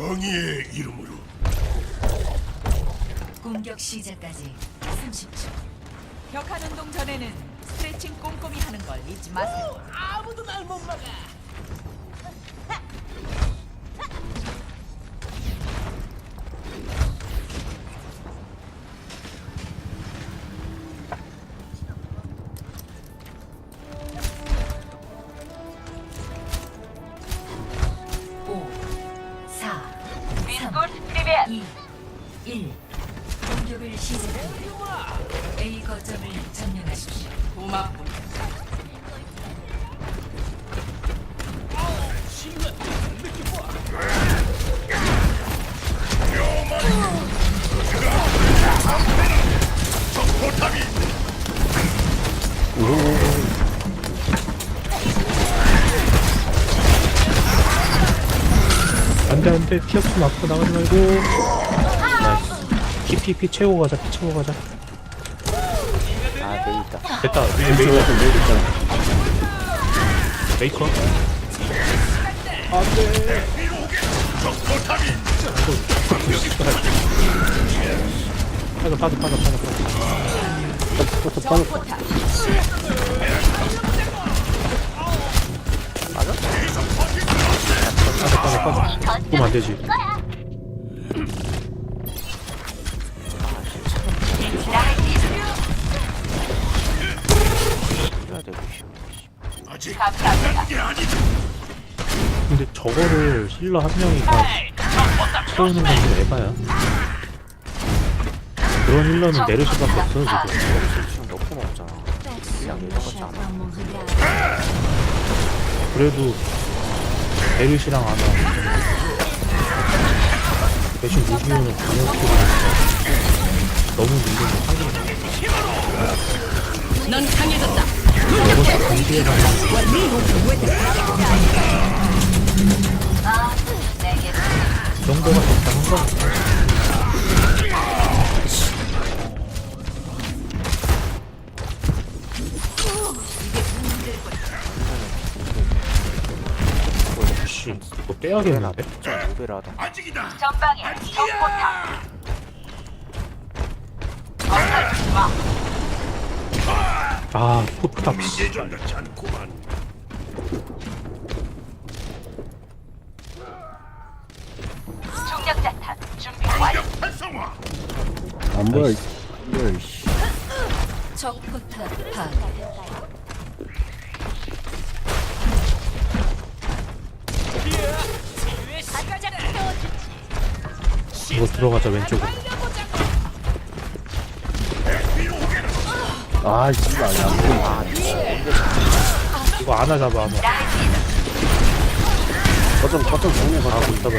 정의의 이름으로 공격 시작까지 30초. 격한 운동 전에는 스트레칭 꼼꼼히 하는 걸 잊지 마세요. 아무도 날 못 막아. 1. 공격을 시작합니다. A 거점을 점령하십시오. 고맙군. 안돼 안돼 피어스 맞고 나가지 말고 나이스 피피피 채우고 가자 피 채우고 가자 아, 메이 있다. 됐다 메이, 메이커 메이. 메이커 포탑이 빠져 빠져 빠져 빠져 빠져 빠져 빠져 보면 안 되지. 근데 저거를 힐러 한 명이 다 채우는 건 좀 에바야 그런 힐러는 내릴 수밖에 없어 지금 지금 너프 먹잖아. 그냥 이런 거지 않아. 그래도 베르시랑 아나 대신 루시오는 방역키가 너무 밀리는 상관이 넌 강해졌다. 저것도 공지해가 그 정도가 적당한 거 씨, 이거 빼야겠는데? 좀 오베라다. 아직이다. 전방에 적포탑. 아, 포탑, 씨. 중력자탄 준비 완료. 공격 활성화. 안 보여. 이걸 씨. 적 포탑 파괴. 이거 들어가자, 왼쪽으로. 아, 진짜 아니야. 안 보여. 아, 이거 안아 잡아, 안아. 거점 거점 정면 거점. 아, 못잡아.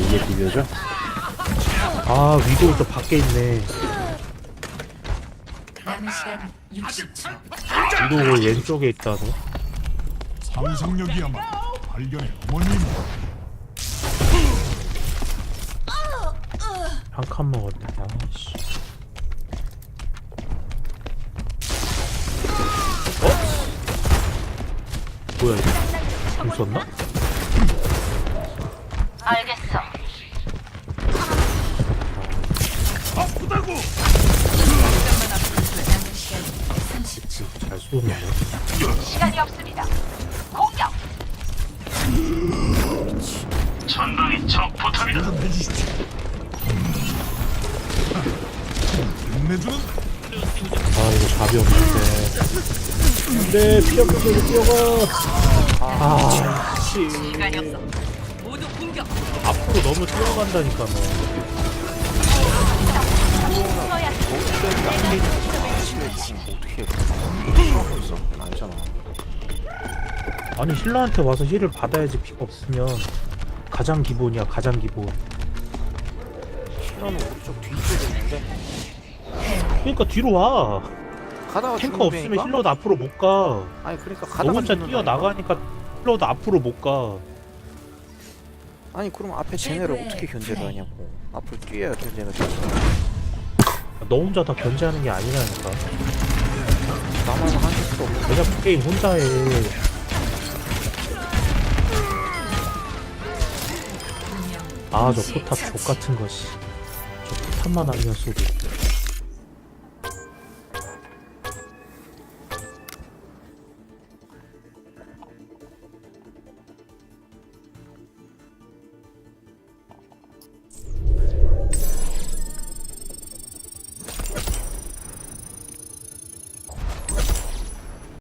이게 비벼져? 아, 위도우 또 밖에 있네. 남은 시간 60초. 위도우 왼쪽에 있다, 너. 상상력이야말로 발견의 어머님. 한 칸 먹었네. 아씨. 어? 뭐야 이거? 공 썼나? 없습니다. 공격. 전방에 적 포탑이다. 아 이거 답이 없는데. 근데 피 없는 데로 뛰어가. 아, 씨. 시간이 없어. 모두 공격. 앞으로 너무 뛰어간다니까 너. 아니 신라한테 와서 힐을 받아야지 피가 없으면 가장 기본이야 가장 기본. 신라는 오른쪽 뒤쪽에 있는데? 그러니까 뒤로 와. 가다가 탱커 없으면 배니까? 힐러도 앞으로 못가. 아니 그러니까 가다가 혼자 뛰어나가니까 힐러도 앞으로 못가. 아니 그럼 앞에 제네를 어떻게 견제를 하냐고. 앞으로 뛰어야 견제를 되지 너 혼자 다 견제하는 게 아니라니까. 나만 할 수도 없고 그냥 게임 혼자 해. 아저 포탑 족 같은 것이. 저 포탑만 아니었어도